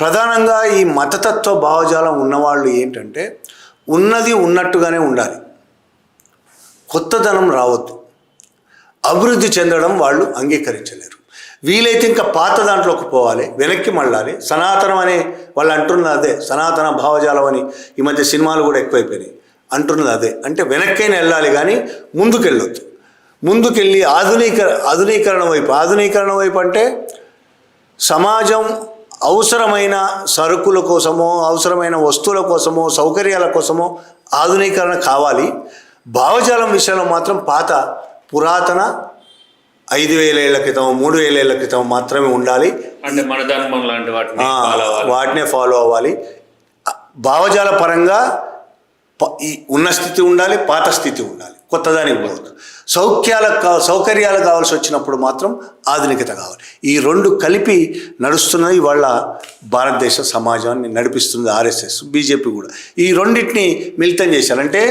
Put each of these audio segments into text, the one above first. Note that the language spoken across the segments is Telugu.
ప్రధానంగా ఈ మతతత్వ భావజాలం ఉన్నవాళ్ళు ఏంటంటే ఉన్నది ఉన్నట్టుగానే ఉండాలి. కొత్తదనం రావద్దు. అభివృద్ధి చెందడం వాళ్ళు అంగీకరించలేరు. వీలైతే ఇంకా పాత దాంట్లోకి పోవాలి వెనక్కి మళ్ళాలి. సనాతనం అనే వాళ్ళు అంటున్నది అదే సనాతన భావజాలం అని ఈ మధ్య సినిమాలు కూడా ఎక్కువైపోయినాయి. అంటున్నది అదే. అంటే వెనక్కైనా వెళ్ళాలి కానీ ముందుకెళ్ళొద్దు. ముందుకెళ్ళి ఆధునీకర ఆధునీకరణ వైపు ఆధునీకరణ వైపు అంటే సమాజం అవసరమైన సరుకుల కోసమో అవసరమైన వస్తువుల కోసమో సౌకర్యాల కోసమో ఆధునీకరణ కావాలి. భావజాలం విషయంలో మాత్రం పాత పురాతన ఐదు వేల ఏళ్ళ క్రితం మూడు వేల ఏళ్ళ క్రితం మాత్రమే ఉండాలి. అంటే మన ధర్మం లాంటి వాటిని. వాటినే ఫాలో అవ్వాలి. భావజాల పరంగా ఉన్న స్థితి ఉండాలి పాత స్థితి ఉండాలి. కొత్తదానికి పోవద్దు. సౌఖ్యాలకు కా సౌకర్యాలు కావాల్సి వచ్చినప్పుడు మాత్రం ఆధునికత కావాలి. ఈ రెండు కలిపి నడుస్తున్నది వాళ్ళ భారతదేశ సమాజాన్ని నడిపిస్తుంది ఆర్ఎస్ఎస్ బీజేపీ కూడా. ఈ రెండింటిని మిళితం చేశారంటే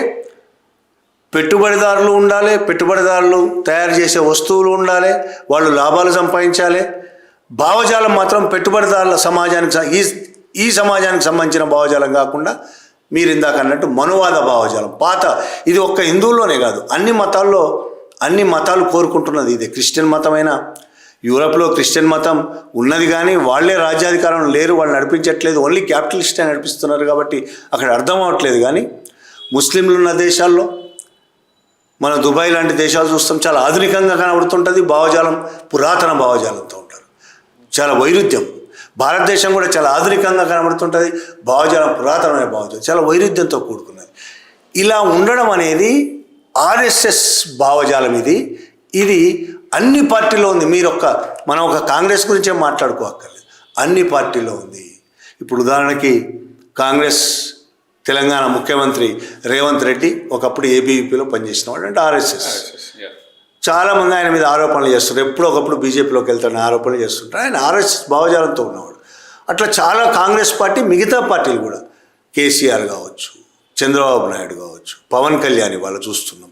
పెట్టుబడిదారులు ఉండాలి పెట్టుబడిదారులు తయారు చేసే వస్తువులు ఉండాలి వాళ్ళు లాభాలు సంపాదించాలి. భావజాలం మాత్రం పెట్టుబడిదారుల సమాజానికి ఈ ఈ సమాజానికి సంబంధించిన భావజాలం కాకుండా మీరు ఇందాక అన్నట్టు మనువాద భావజాలం. పాత ఇది ఒక్క హిందువుల్లోనే కాదు. అన్ని మతాల్లో అన్ని మతాలు కోరుకుంటున్నది ఇది. క్రిస్టియన్ మతమైనా యూరప్లో క్రిస్టియన్ మతం ఉన్నది కానీ వాళ్ళే రాజ్యాధికారం లేరు వాళ్ళు నడిపించట్లేదు. ఓన్లీ క్యాపిటలిస్టే నడిపిస్తున్నారు కాబట్టి అక్కడ అర్థం అవ్వట్లేదు కానీ ముస్లింలు ఉన్న దేశాల్లో మన దుబాయ్ లాంటి దేశాలు చూస్తాం చాలా ఆధునికంగా కనబడుతుంటుంది భావజాలం పురాతన భావజాలంతో ఉంటారు. చాలా వైరుధ్యం. భారతదేశం కూడా చాలా ఆధునికంగా కనబడుతుంటుంది భావజాలం పురాతనమైన భావజాలం చాలా వైరుధ్యంతో కూడుకున్నది. ఇలా ఉండడం అనేది ఆర్ఎస్ఎస్ భావజాలం ఇది. ఇది అన్ని పార్టీలో ఉంది. మీరు ఒక మనం ఒక కాంగ్రెస్ గురించే మాట్లాడుకోక్కర్లేదు. అన్ని పార్టీలో ఉంది. ఇప్పుడు ఉదాహరణకి కాంగ్రెస్ తెలంగాణ ముఖ్యమంత్రి రేవంత్ రెడ్డి ఒకప్పుడు ఏబీవీపీలో పనిచేసినవాడు అంటే ఆర్ఎస్ఎస్. చాలామంది ఆయన మీద ఆరోపణలు చేస్తారు ఎప్పుడో ఒకప్పుడు బీజేపీలోకి వెళ్తాడని ఆరోపణలు చేస్తుంటారు. ఆయన ఆర్ఎస్ఎస్ భావజాలంతో ఉన్నవాడు. అట్లా చాలా కాంగ్రెస్ పార్టీ మిగతా పార్టీలు కూడా. కేసీఆర్ కావచ్చు చంద్రబాబు నాయుడు కావచ్చు పవన్ కళ్యాణ్ ఇవాళ చూస్తున్నాం.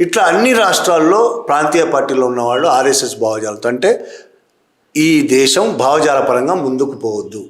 ఇట్లా అన్ని రాష్ట్రాల్లో ప్రాంతీయ పార్టీలో ఉన్నవాళ్ళు ఆర్ఎస్ఎస్ భావజాలంతో. అంటే ఈ దేశం భావజాల పరంగా ముందుకు పోవద్దు.